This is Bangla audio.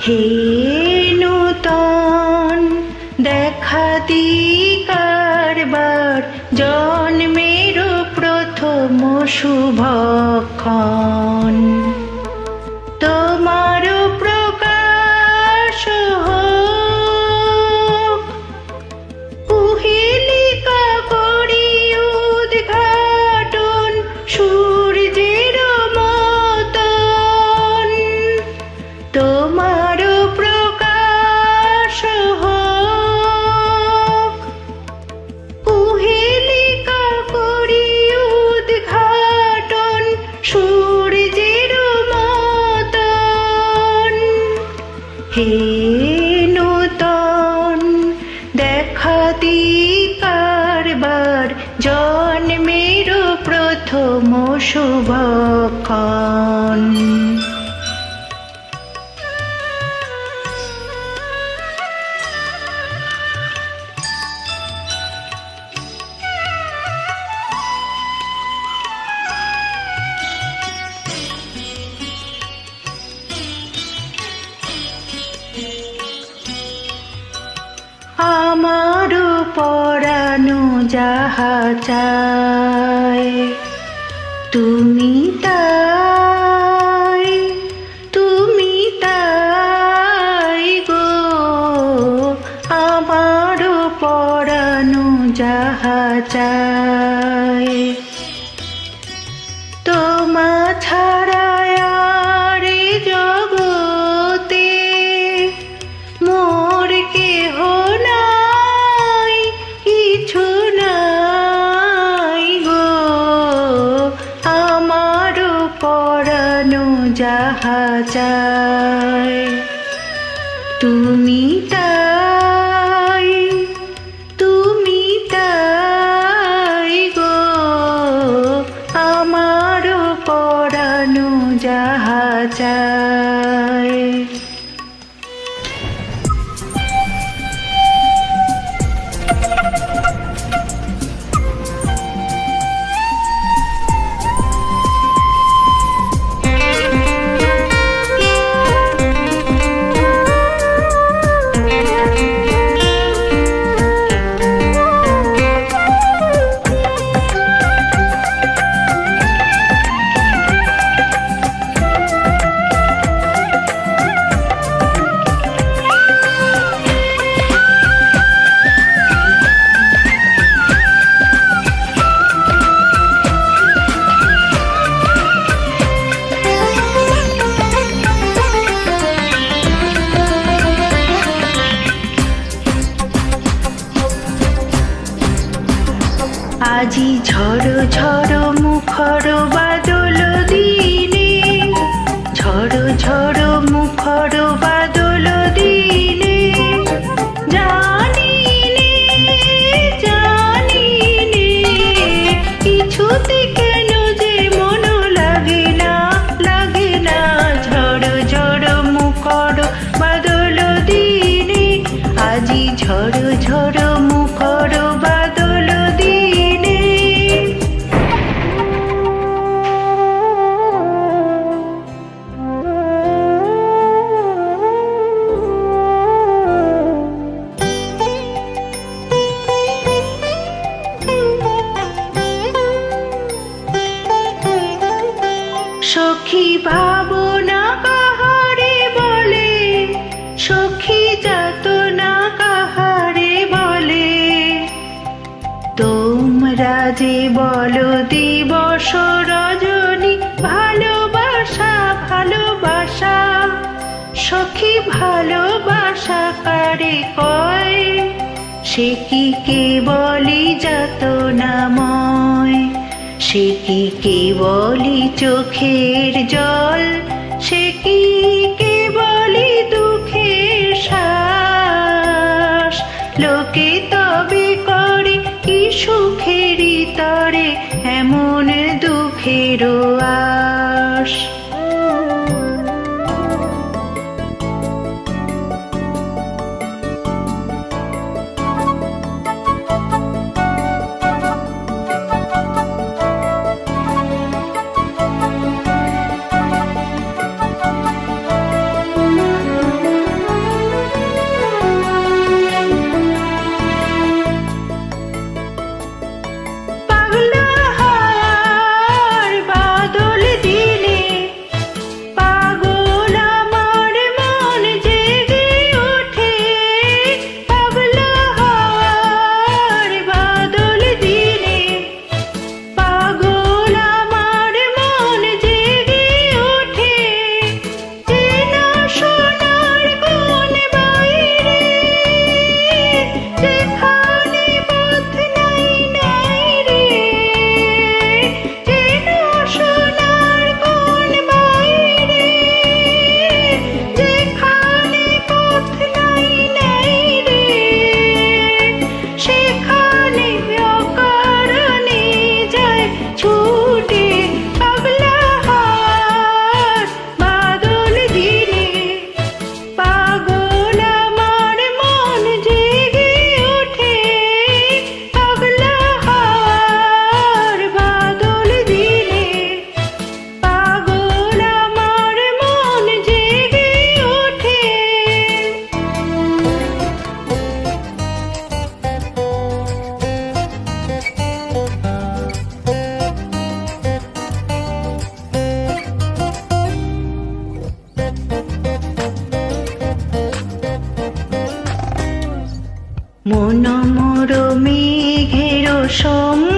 হে নূতন দেখা কারবার জন্মের প্রথম শুভক্ষণ হে নূতন দেখাতি কারবার জন্মের প্রথম শুভক্ষণ। পরানো যাহা চায় তুমি তাই তুমি তাই গো। আমার পরানো যাহা চায় যাহা যায়। তুমি তাই তুমি তাই গো। আমার পরানো যাহা চায় 车。সখী ভাবনা কাহারে বলে, সখী যাত না কাহারে বলে। তোমরা যে বলো দিবস রজনী, ভালোবাসা ভালোবাসা, সখী ভালোবাসা কারে কয়? সে কি কেবলই যাত নাময় সে কি কেবলই চোখের জল? সে কি কেবলই দুঃখের শ্বাস? লোকে তবে করে কি সুখেরই তরে, এমন দুঃখেরও আশ Sống